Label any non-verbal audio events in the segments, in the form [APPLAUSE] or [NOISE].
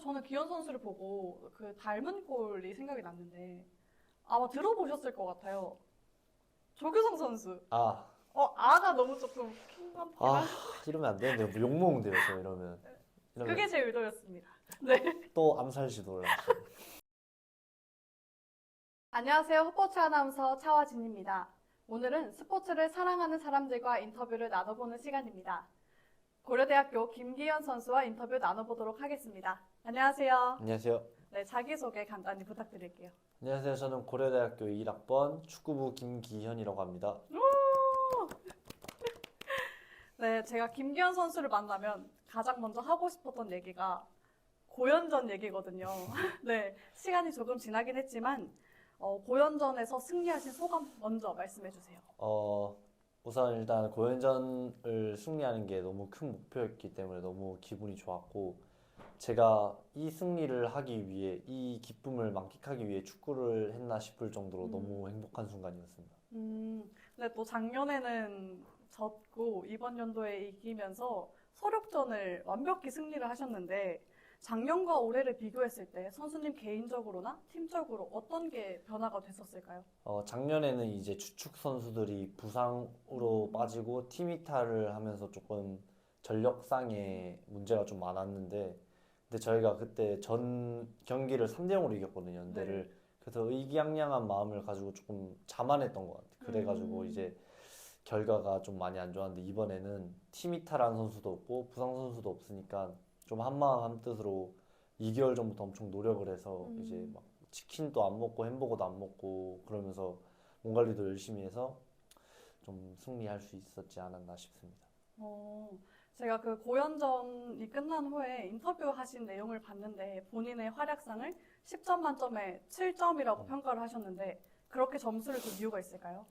저는 기현 선수를 보고 그 닮은 꼴이 생각이 났는데 아마 들어보셨을 것 같아요. 조규성 선수. 아, 어, 아가 너무 조금 킹받긴 아한 이러면 안 되는데 뭐 욕먹는데요, 저 이러면. 이러면 그게 제 의도였습니다. [LAUGHS] 네. 또 암살 시도를. 안녕하세요. 스포츠 아나운서 차화진입니다. 오늘은 스포츠를 사랑하는 사람들과 인터뷰를 나눠보는 시간입니다. 고려대학교 김기현 선수와 인터뷰 나눠보도록 하겠습니다. 안녕하세요. 안녕하세요. 네, 자기소개 간단히 부탁드릴게요. 안녕하세요. 저는 고려대학교 1학번 축구부 김기현이라고 합니다. [LAUGHS] 네, 제가 김기현 선수를 만나면 가장 먼저 하고 싶었던 얘기가 고연전 얘기거든요. [LAUGHS] 네, 시간이 조금 지나긴 했지만 어, 고연전에서 승리하신 소감 먼저 말씀해 주세요. 어, 우선 일단 고연전을 승리하는 게 너무 큰 목표였기 때문에 너무 기분이 좋았고, 제가 이 승리를 하기 위해, 이 기쁨을 만끽하기 위해 축구를 했나 싶을 정도로 음. 너무 행복한 순간이었습니다. 음, 근데 또 작년에는 졌고 이번 연도에 이기면서 소력전을 완벽히 승리를 하셨는데 작년과 올해를 비교했을 때 선수님 개인적으로나 팀적으로 어떤 게 변화가 됐었을까요? 어, 작년에는 이제 주축 선수들이 부상으로 음. 빠지고 팀 이탈을 하면서 조금 전력상의 문제가 좀 많았는데, 근데 저희가 그때 전 경기를 3대 0으로 이겼거든요, 연대를. 그래서 의기양양한 마음을 가지고 조금 자만했던 것 같아요. 그래가지고 음. 이제 결과가 좀 많이 안 좋았는데, 이번에는 팀 이탈한 선수도 없고, 부상 선수도 없으니까 좀 한마음 한뜻으로 2개월 전부터 엄청 노력을 해서 음. 이제 막 치킨도 안 먹고 햄버거도 안 먹고 그러면서 몸 관리도 열심히 해서 좀 승리할 수 있었지 않았나 싶습니다. 어, 제가 그 고연전이 끝난 후에 인터뷰 하신 내용을 봤는데 본인의 활약상을 10점 만점에 7점이라고 음. 평가를 하셨는데 그렇게 점수를 준 이유가 있을까요?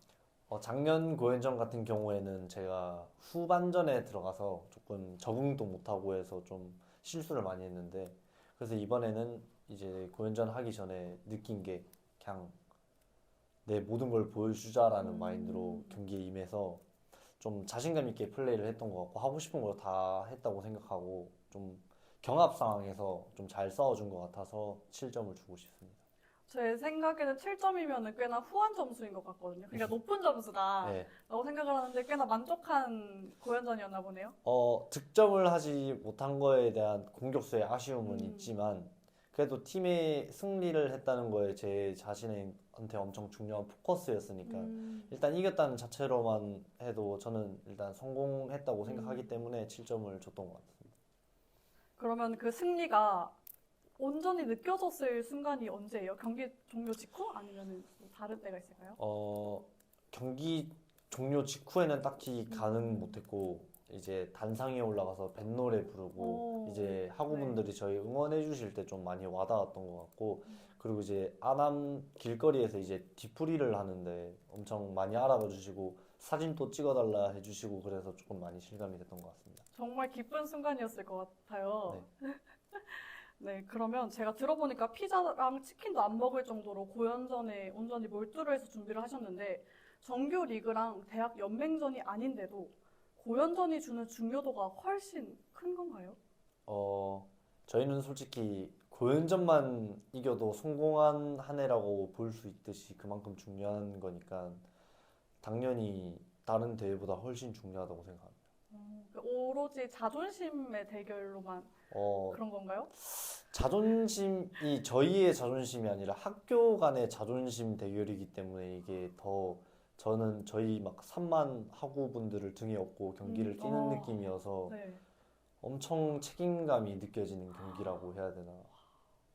어, 작년 고연전 같은 경우에는 제가 후반전에 들어가서 조금 적응도 못하고 해서 좀 실수를 많이 했는데 그래서 이번에는 이제 고연전 하기 전에 느낀 게 그냥 내 모든 걸 보여주자라는 음. 마인드로 경기에 임해서 좀 자신감 있게 플레이를 했던 것 같고 하고 싶은 걸 다 했다고 생각하고 좀 경합 상황에서 좀 잘 싸워준 것 같아서 7점을 주고 싶습니다. 제 생각에는 7점이면 꽤나 후한 점수인 것 같거든요. 그러니까 높은 점수다. [LAUGHS] 네. 라고 생각을 하는데 꽤나 만족한 고연전이었나 보네요. 어, 득점을 하지 못한 거에 대한 공격수의 아쉬움은 음. 있지만 그래도 팀의 승리를 했다는 거에 제 자신한테 엄청 중요한 포커스였으니까 음, 일단 이겼다는 자체로만 해도 저는 일단 성공했다고 생각하기 음. 때문에 7점을 줬던 것 같습니다. 그러면 그 승리가 온전히 느껴졌을 순간이 언제예요? 경기 종료 직후? 아니면 다른 때가 있을까요? 어, 경기 종료 직후에는 딱히 가능 음. 못했고 이제 단상에 올라가서 뱃노래 부르고 오, 이제 학우분들이 저희 응원해 주실 때 좀 많이 와닿았던 것 같고 음. 그리고 이제 아남 길거리에서 이제 뒤풀이를 하는데 엄청 많이 알아봐 주시고 사진도 찍어달라 해주시고 그래서 조금 많이 실감이 됐던 것 같습니다. 정말 기쁜 순간이었을 것 같아요. 네. [LAUGHS] 네, 그러면 제가 들어보니까 피자랑 치킨도 안 먹을 정도로 고연전에 온전히 몰두를 해서 준비를 하셨는데 정규 리그랑 대학 연맹전이 아닌데도 고연전이 주는 중요도가 훨씬 큰 건가요? 어, 저희는 솔직히 고연전만 이겨도 성공한 한 해라고 볼 수 있듯이 그만큼 중요한 거니까 당연히 다른 대회보다 훨씬 중요하다고 생각합니다. 그 오로지 자존심의 대결로만 어, 그런 건가요? 자존심이 저희의 자존심이 아니라 학교 간의 자존심 대결이기 때문에 이게 더 저는 저희 막 3만 학우분들을 등에 업고 경기를 음, 뛰는 어. 느낌이어서 네. 엄청 책임감이 느껴지는 경기라고 해야 되나.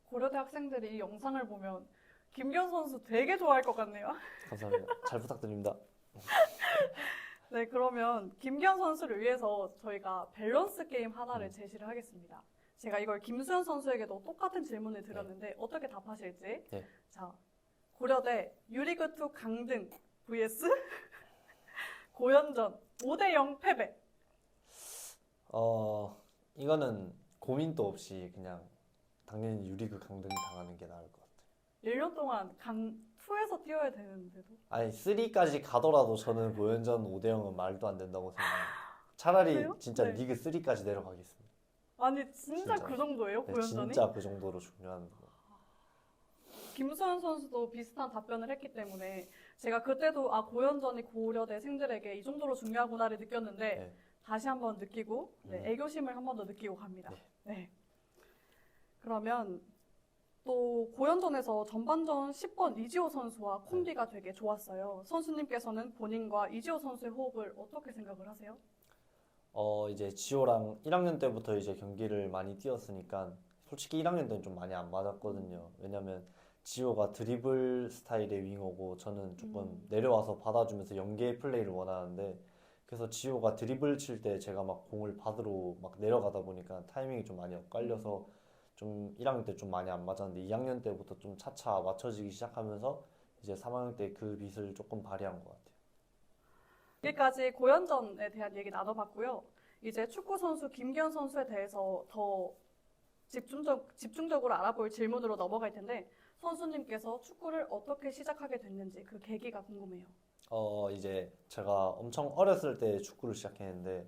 고려대 학생들이 이 영상을 보면 김기현 선수 되게 좋아할 것 같네요. 감사합니다. 잘 부탁드립니다. [LAUGHS] 네, 그러면 김기현 선수를 위해서 저희가 밸런스 게임 하나를 음. 제시를 하겠습니다. 제가 이걸 김수현 선수에게도 똑같은 질문을 드렸는데 어떻게 답하실지. 네. 자, 고려대 유리그2 강등 vs 고연전 5대 0 패배. 어, 이거는 고민도 없이 그냥 당연히 유리그 강등 당하는 게 나을 것 같아요. 1년 동안 강 2에서 뛰어야 되는데도. 아니, 3까지 가더라도 저는 고연전 5대 0은 말도 안 된다고 생각해요. 차라리 그래요? 진짜 네. 리그 3까지 내려가겠습니다. 아, 아니 진짜, 진짜. 그 정도예요 네, 고연전이? 진짜 그 정도로 중요한 거. 김수현 선수도 비슷한 답변을 했기 때문에 제가 그때도 아 고연전이 고려대 생들에게 이 정도로 중요하구나를 느꼈는데 네. 다시 한번 느끼고 네, 음. 애교심을 한 번 더 느끼고 갑니다. 네. 네. 그러면 또 고연전에서 전반전 10번 이지호 선수와 콤비가 되게 좋았어요. 선수님께서는 본인과 이지호 선수의 호흡을 어떻게 생각을 하세요? 어 이제 지호랑 1학년 때부터 이제 경기를 많이 뛰었으니까 솔직히 1학년 때는 좀 많이 안 맞았거든요. 왜냐면 지호가 드리블 스타일의 윙어고 저는 조금 음. 내려와서 받아주면서 연계 플레이를 원하는데 그래서 지호가 드리블 칠 때 제가 막 공을 받으러 막 내려가다 보니까 타이밍이 좀 많이 엇갈려서 좀 1학년 때 좀 많이 안 맞았는데 2학년 때부터 좀 차차 맞춰지기 시작하면서 이제 3학년 때 그 빛을 조금 발휘한 것 같아요. 여기까지 고연전에 대한 얘기 나눠봤고요. 이제 축구 선수 김기현 선수에 대해서 더 집중적, 집중적으로 알아볼 질문으로 넘어갈 텐데 선수님께서 축구를 어떻게 시작하게 됐는지 그 계기가 궁금해요. 어, 이제 제가 엄청 어렸을 때 축구를 시작했는데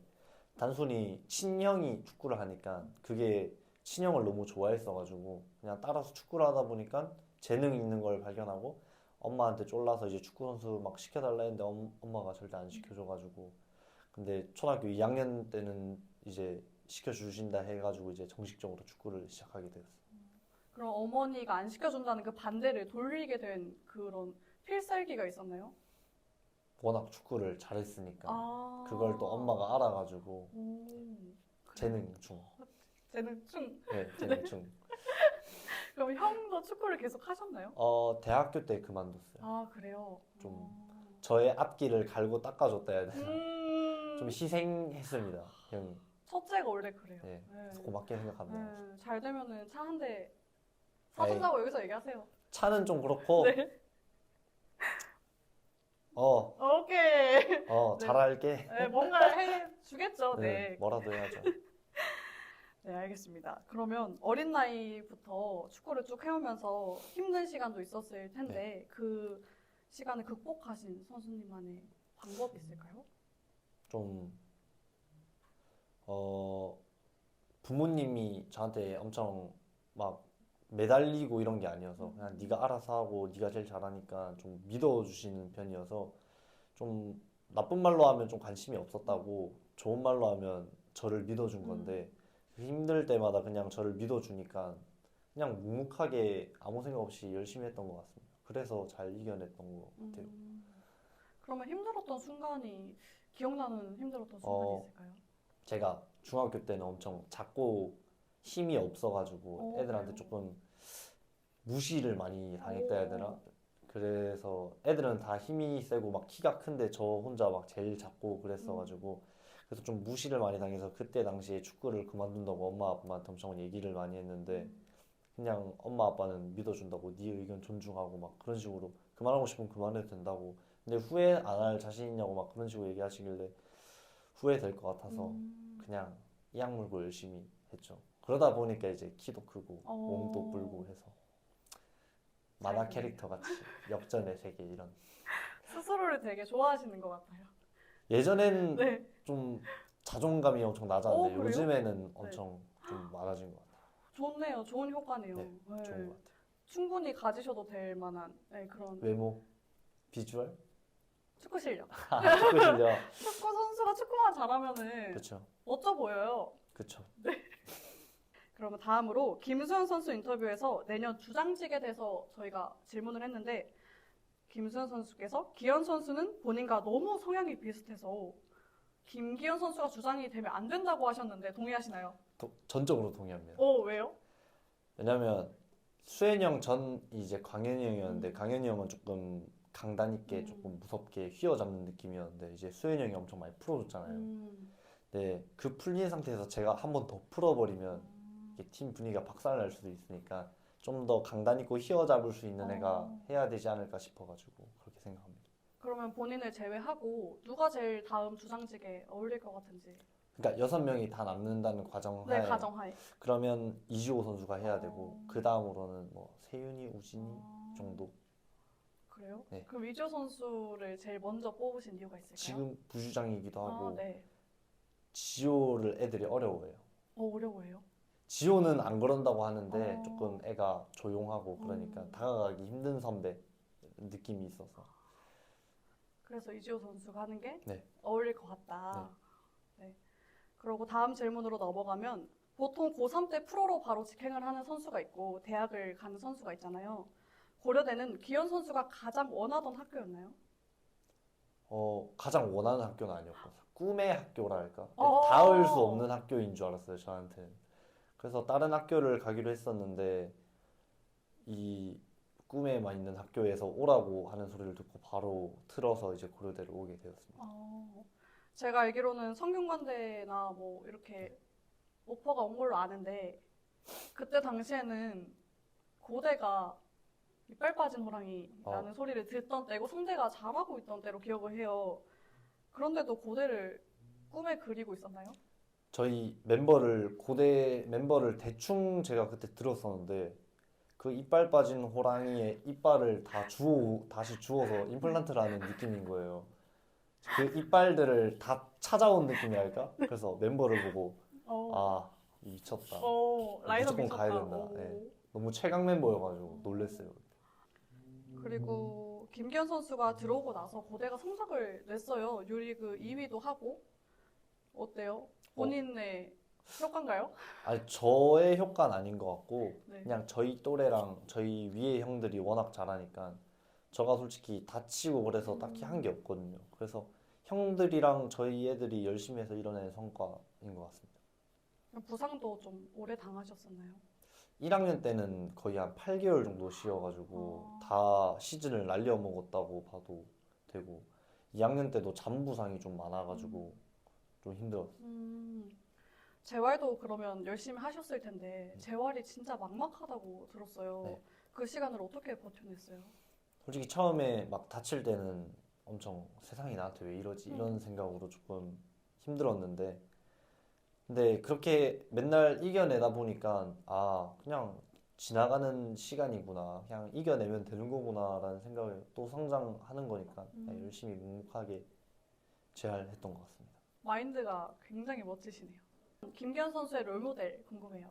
단순히 친형이 축구를 하니까 그게 친형을 너무 좋아했어가지고 그냥 따라서 축구를 하다 보니까 재능이 있는 걸 발견하고 엄마한테 쫄라서 이제 축구 선수 막 시켜달라 했는데 엄, 엄마가 절대 안 시켜줘가지고 근데 초등학교 2학년 때는 이제 시켜주신다 해가지고 이제 정식적으로 축구를 시작하게 되었어요. 그럼 어머니가 안 시켜준다는 그 반대를 돌리게 된 그런 필살기가 있었나요? 워낙 축구를 잘했으니까 아. 그걸 또 엄마가 알아가지고 오. 재능충, 재능충. 네, [LAUGHS] 재능충. 그럼 형도 축구를 계속 하셨나요? 어, 대학교 때 그만뒀어요. 아 그래요. 좀 어. 저의 앞길을 갈고 닦아줬다 해야 되나? 음. 좀 희생했습니다, 형이. 첫째가 원래 그래요. 네, 네. 고맙게 생각합니다. 네, 잘 되면은 차 한 대. 사준다고 여기서 얘기하세요. 차는 좀 그렇고, 네. 어, 오케이. 어, 네. 잘할게. 네, 뭔가 해 주겠죠. 네, 네. 뭐라도 해야죠. [LAUGHS] 네, 알겠습니다. 그러면 어린 나이부터 축구를 쭉 해오면서 힘든 시간도 있었을 텐데 네. 그 시간을 극복하신 선수님만의 방법이 있을까요? 좀, 어, 부모님이 저한테 엄청 막 매달리고 이런 게 아니어서 그냥 네가 알아서 하고 네가 제일 잘하니까 좀 믿어주시는 편이어서 좀 나쁜 말로 하면 좀 관심이 없었다고 좋은 말로 하면 저를 믿어준 건데 그 힘들 때마다 그냥 저를 믿어주니까 그냥 묵묵하게 아무 생각 없이 열심히 했던 것 같습니다. 그래서 잘 이겨냈던 것 같아요. 음, 그러면 힘들었던 순간이 기억나는 힘들었던 순간이 어, 있을까요? 제가 중학교 때는 엄청 작고 힘이 없어가지고 오, 애들한테 그래요? 조금 무시를 많이 당했다 해야 되나? 오. 그래서 애들은 다 힘이 세고 막 키가 큰데 저 혼자 막 제일 작고 그랬어가지고 그래서 좀 무시를 많이 당해서 그때 당시에 축구를 그만둔다고 엄마 아빠한테 엄청 얘기를 많이 했는데 그냥 엄마 아빠는 믿어준다고 네 의견 존중하고 막 그런 식으로 그만하고 싶으면 그만해도 된다고 근데 후회 안 할 자신 있냐고 막 그런 식으로 얘기하시길래 후회될 것 같아서 음, 그냥 이악 물고 열심히 했죠. 그러다 보니까 이제 키도 크고 어. 몸도 불고 해서 만화 잘 캐릭터 같이 역전의 세계 이런. 스스로를 되게 좋아하시는 것 같아요. 예전엔 네. 좀 자존감이 엄청 낮았는데 어, 그래요? 네. 요즘에는 엄청 좀 많아진 것 같아요. 좋네요. 좋은 효과네요. 네, 네. 좋은 것 같아요. 충분히 가지셔도 될 만한 네, 그런 외모, 비주얼, 축구 실력. [LAUGHS] 축구 실력. 축구 선수가 축구만 잘하면은 그렇죠, 멋져 보여요. 그렇죠. 그러면 다음으로 김수현 선수 인터뷰에서 내년 주장직에 대해서 저희가 질문을 했는데 김수현 선수께서 기현 선수는 본인과 너무 성향이 비슷해서 김기현 선수가 주장이 되면 안 된다고 하셨는데 동의하시나요? 도- 전적으로 동의합니다. 어 왜요? 왜냐면 수현이 형전 이제 광현이 형이었는데 광현이 형은 조금 강단 있게 음. 조금 무섭게 휘어잡는 느낌이었는데 이제 수현이 형이 엄청 많이 풀어줬잖아요. 음. 네, 그 풀린 상태에서 제가 한 번 더 풀어버리면 이게 팀 분위기가 박살날 수도 있으니까 좀 더 강단 있고 휘어잡을 수 있는 애가 어. 해야 되지 않을까 싶어가지고 그렇게 생각합니다. 그러면 본인을 제외하고 누가 제일 다음 주장직에 어울릴 것 같은지 그러니까 여섯 명이 다 남는다는 네 과정하에 가정하에 그러면 이주호 선수가 해야 되고 어. 그 다음으로는 뭐 세윤이, 우진이 아, 정도. 그래요? 네. 그럼 이조 선수를 제일 먼저 뽑으신 이유가 있을까요? 지금 부주장이기도 하고 아, 네. 지호를 애들이 어려워해요. 어, 어려워해요. 지호는 안 그런다고 하는데 어. 조금 애가 조용하고 그러니까 음. 다가가기 힘든 선배 느낌이 있어서 그래서 이지호 선수가 하는 게 네. 어울릴 것 같다. 네. 그리고 다음 질문으로 넘어가면 보통 고3 때 프로로 바로 직행을 하는 선수가 있고 대학을 가는 선수가 있잖아요. 고려대는 기현 선수가 가장 원하던 학교였나요? 어, 가장 원하는 학교는 아니었고 꿈의 학교랄까 어. 닿을 수 없는 학교인 줄 알았어요 저한테는 그래서 다른 학교를 가기로 했었는데 이 꿈에만 있는 학교에서 오라고 하는 소리를 듣고 바로 틀어서 이제 고려대를 오게 되었습니다 어, 제가 알기로는 성균관대나 뭐 이렇게 오퍼가 온 걸로 아는데 그때 당시에는 고대가 이빨 빠진 호랑이라는 어. 소리를 듣던 때고 성대가 잘하고 있던 때로 기억을 해요. 그런데도 고대를 꿈에 그리고 있었나요? 저희 멤버를 고대 멤버를 대충 제가 그때 들었었는데 그 이빨 빠진 호랑이의 이빨을 다 주워 다시 주워서 임플란트를 하는 느낌인 거예요. 그 이빨들을 다 찾아온 느낌이랄까? 그래서 멤버를 보고 어, 아 미쳤다. 어, 무조건 미쳤다. 가야 된다. 오. 네. 너무 최강 멤버여가지고 놀랬어요. 그리고 김기현 선수가 들어오고 나서 고대가 성적을 냈어요. 유리그 2위도 하고 어때요? 본인의 효과인가요? 아니 저의 효과는 아닌 것 같고 네. 그냥 저희 또래랑 저희 위에 형들이 워낙 잘하니까 저가 솔직히 다치고 그래서 딱히 한 게 없거든요. 그래서 형들이랑 저희 애들이 열심히 해서 이뤄낸 성과인 것 같습니다. 부상도 좀 오래 당하셨었나요? 1학년 때는 거의 한 8개월 정도 쉬어가지고 어. 다 시즌을 날려먹었다고 봐도 되고 2학년 때도 잠부상이 좀 많아가지고 좀 힘들었어요. 음, 재활도 그러면 열심히 하셨을 텐데 재활이 진짜 막막하다고 들었어요. 네. 그 시간을 어떻게 버텨냈어요? 솔직히 처음에 막 다칠 때는 엄청 세상이 나한테 왜 이러지? 음. 이런 생각으로 조금 힘들었는데 근데 그렇게 맨날 이겨내다 보니까 아 그냥 지나가는 시간이구나 그냥 이겨내면 되는 거구나라는 생각을 또 성장하는 거니까 그냥 음. 열심히 묵묵하게 재활했던 것 같습니다. 마인드가 굉장히 멋지시네요. 김기현 선수의 롤모델 궁금해요.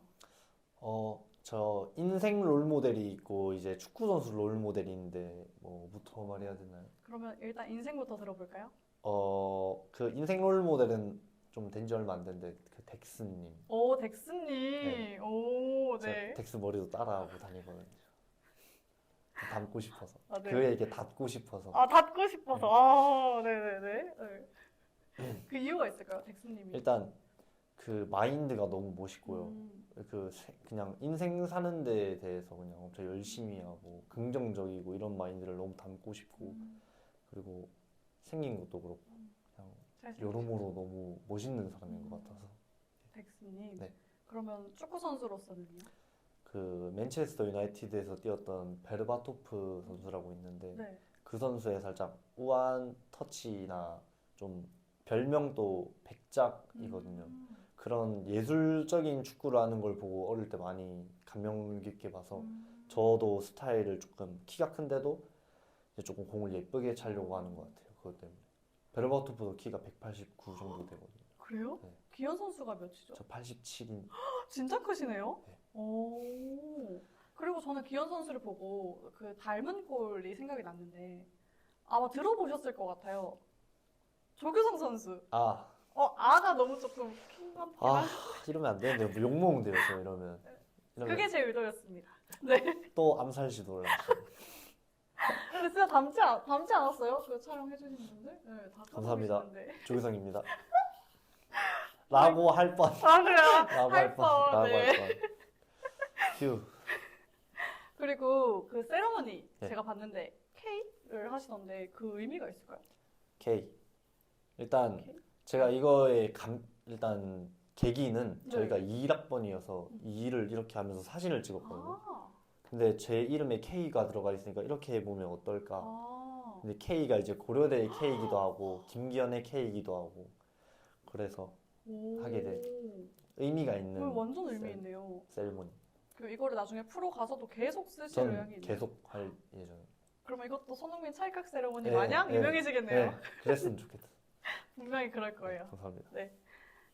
어, 저 인생 롤 모델이 있고 이제 축구 선수 롤 모델이 있는데 뭐부터 말해야 되나요? 그러면 일단 인생부터 들어볼까요? 어, 그 인생 롤 모델은 좀 된 지 얼마 안 됐는데 그 덱스님. 오, 덱스님. 오, 제가 네. 덱스 머리도 따라하고 다니거든요. 닮고 싶어서. 아, 네. 그에게 닿고 싶어서. 아, 닫고 싶어서. 아, 네네네. 네. 그 이유가 있을까요, 덱스님이? 일단 그 마인드가 너무 멋있고요. 음, 그 세- 그냥 인생 사는 데에 대해서 그냥 엄청 열심히 하고 긍정적이고 이런 마인드를 너무 담고 싶고 음, 그리고 생긴 것도 그렇고 그냥 잘생기셨어요. 여러모로 너무 멋있는 사람인 음. 것 같아서 덱스님. 네. 그러면 축구 선수로서는요? 그 맨체스터 유나이티드에서 뛰었던 베르바토프 선수라고 있는데 네. 그 선수의 살짝 우아한 터치나 좀 별명도 백작이거든요. 음, 그런 예술적인 축구를 하는 걸 보고 어릴 때 많이 감명 깊게 봐서 음. 저도 스타일을 조금 키가 큰데도 이제 조금 공을 예쁘게 차려고 하는 것 같아요. 그것 때문에. 베르바토프도 키가 189 정도 되거든요. 그래요? 네. 기현 선수가 몇이죠? 저 87인. 진짜 크시네요? 네. 오. 그리고 저는 기현 선수를 보고 그 닮은 꼴이 생각이 났는데 아마 들어보셨을 것 같아요. 조규성 선수. 아, 어, 아가 너무 조금 아한 이러면 안 되는데 뭐 욕먹으면 돼요. 저 이러면. 이러면 그게 제 의도였습니다. 네. 또 암살 시도를 하시죠. 근데 진짜 닮지, 않, 닮지 않았어요? 그 촬영해 주신 분들? 네, 다 감사합니다. 조규성입니다. [LAUGHS] 라고 할 뻔. 아, 그래요? 라고 할 할 뻔. 뻔, 라고 네. 할 뻔. 휴. 그리고 그 세러머니 네. 제가 봤는데 K를 하시던데 그 의미가 있을까요? K. 일단? 제가 이거의 감 일단 계기는 네. 저희가 2학번이어서 이 일을 이렇게 하면서 사진을 찍었거든요. 아, 근데 제 이름에 K가 들어가 있으니까 이렇게 해보면 어떨까? 아. 근데 K가 이제 고려대의 K이기도 하고 김기현의 K이기도 하고 그래서 오. 하게 돼. 의미가 있는 그 완전 의미 셀- 있네요. 셀모니. 그 이거를 나중에 프로 가서도 계속 쓰실 의향이 있네요. 계속 할 예정입니다. 그러면 이것도 손흥민 찰칵 세레모니 네, 마냥 네, 유명해지겠네요. 네, 그랬으면 좋겠다. 분명히 그럴 거예요. 감사합니다.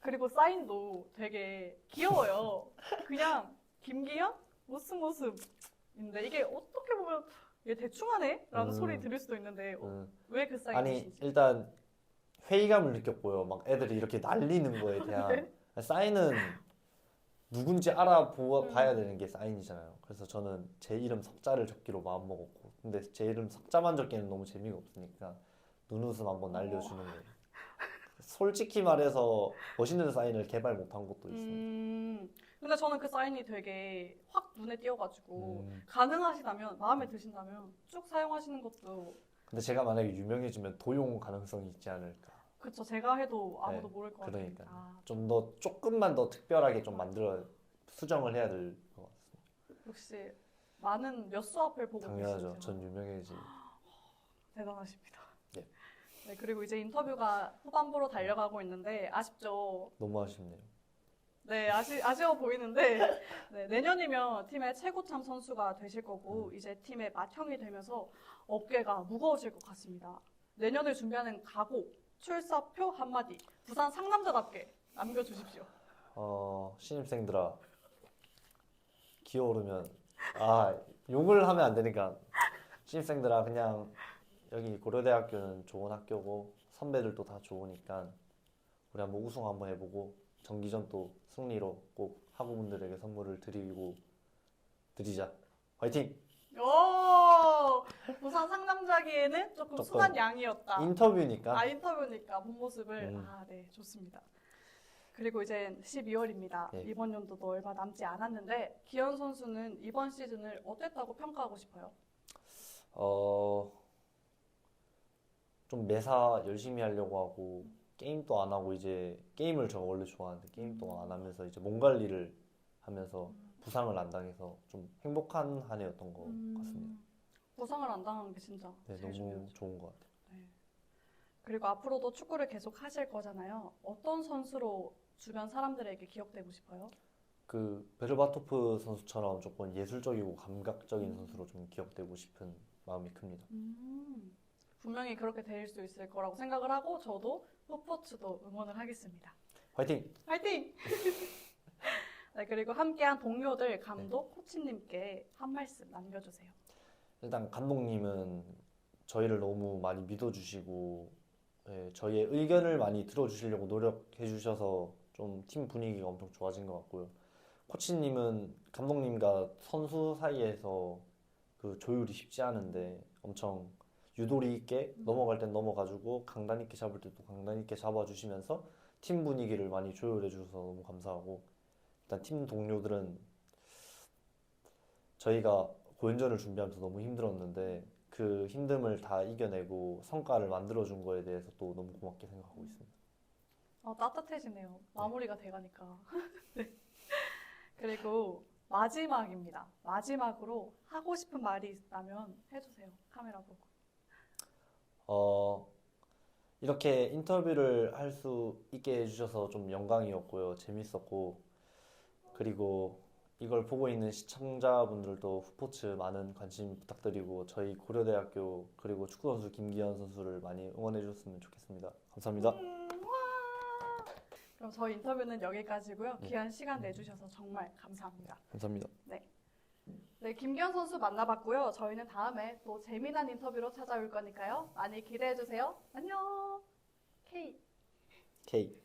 그리고 사인도 되게 귀여워요. 그냥 김기현 모습 모습인데 이게 어떻게 보면 얘 대충하네? 라는 음. 소리 들을 수도 있는데 음. 왜그 아니 사인이신지. 일단 회의감을 느꼈고요. 막 애들이 이렇게 날리는 거에 [LAUGHS] 대한 사인은 누군지 알아봐야 음. 되는 게 사인이잖아요. 그래서 저는 제 이름 석자를 적기로 마음 먹었고, 근데 제 이름 석자만 적기는 너무 재미가 없으니까 눈웃음 한번 날려주는 거예요. 솔직히 말해서 멋있는 사인을 개발 못한 것도 있어요. 음, 근데 저는 그 사인이 되게 확 눈에 띄어가지고 음. 가능하시다면 마음에 드신다면 쭉 사용하시는 것도 근데 제가 만약에 유명해지면 도용 가능성이 있지 않을까. 그쵸 제가 해도 아무도 네, 모를 것 그러니까요. 같으니까 좀 더 조금만 더 특별하게 좀 만들어 수정을 해야 될 것 같습니다. 역시 많은 몇 수 앞을 보고 당연하죠. 계시네요. 전 유명해지. [GASPS] 대단하십니다. 네. 네, 그리고 이제 인터뷰가 후반부로 달려가고 있는데 아쉽죠. 너무 아쉽네요. 네, 아쉬, 아쉬워 보이는데 네, 내년이면 팀의 최고참 선수가 되실 거고 음. 이제 팀의 맏형이 되면서 어깨가 무거우실 것 같습니다. 내년을 준비하는 각오, 출사표 한마디, 부산 상남자답게 남겨주십시오. 어, 신입생들아, 기어오르면, 아, 욕을 하면 안 되니까. 신입생들아, 그냥 여기 고려대학교는 좋은 학교고, 선배들도 다 좋으니까, 우리 한번 우승 한번 해보고, 정기전 또 승리로 꼭 학우분들에게 선물을 드리고, 드리자. 화이팅! 오, 부산 상남자기에는 조금 조금 순한 양이었다. 인터뷰니까. 아 인터뷰니까 본 모습을 음. 아네 좋습니다. 그리고 이제 12월입니다. 네. 이번 연도도 얼마 남지 않았는데 기현 선수는 이번 시즌을 어땠다고 평가하고 싶어요? 어, 좀 매사 열심히 하려고 하고, 게임도 안 하고, 이제, 게임을 제가 원래 좋아하는데, 게임도 안 하면서, 이제 몸 관리를 하면서 부상을 안 당해서 좀 행복한 한 해였던 것 같습니다. 음, 부상을 안 당한 게 진짜 네, 너무 중요하죠. 좋은 것 같아요. 네. 그리고 앞으로도 축구를 계속 하실 거잖아요. 어떤 선수로 주변 사람들에게 기억되고 싶어요? 그, 베르바토프 선수처럼 조금 예술적이고 감각적인 음. 선수로 좀 기억되고 싶은 마음이 큽니다. 음, 분명히 그렇게 될 수 있을 거라고 생각을 하고 저도 후포츠도 응원을 하겠습니다. 화이팅! 화이팅! [LAUGHS] 네, 그리고 함께한 동료들, 감독, 네. 코치님께 한 말씀 남겨주세요. 일단 감독님은 저희를 너무 많이 믿어주시고 예, 저희의 의견을 많이 들어주시려고 노력해 주셔서 좀 팀 분위기가 엄청 좋아진 것 같고요. 코치님은 감독님과 선수 사이에서 그 조율이 쉽지 않은데 엄청 유도리 있게 넘어갈 땐 넘어가주고 강단 있게 잡을 때도 강단 있게 잡아주시면서 팀 분위기를 많이 조율해 주셔서 너무 감사하고 일단 팀 동료들은 저희가 고연전을 준비하면서 너무 힘들었는데 그 힘듦을 다 이겨내고 성과를 만들어준 거에 대해서 또 너무 고맙게 생각하고 있습니다. 아, 따뜻해지네요. 마무리가 돼가니까. [LAUGHS] 네. 그리고 마지막입니다. 마지막으로 하고 싶은 말이 있다면 해주세요. 카메라 보고. 어, 이렇게 인터뷰를 할 수 있게 해주셔서 좀 영광이었고요. 재밌었고, 그리고 이걸 보고 있는 시청자분들도 후포츠 많은 관심 부탁드리고, 저희 고려대학교 그리고 축구선수 김기현 선수를 많이 응원해 주셨으면 좋겠습니다. 감사합니다. 음, 와! 그럼 저희 인터뷰는 여기까지고요. 네. 귀한 시간 내주셔서 정말 감사합니다. 감사합니다. 네, 김기현 선수 만나봤고요. 저희는 다음에 또 재미난 인터뷰로 찾아올 거니까요. 많이 기대해 주세요. 안녕. K. K.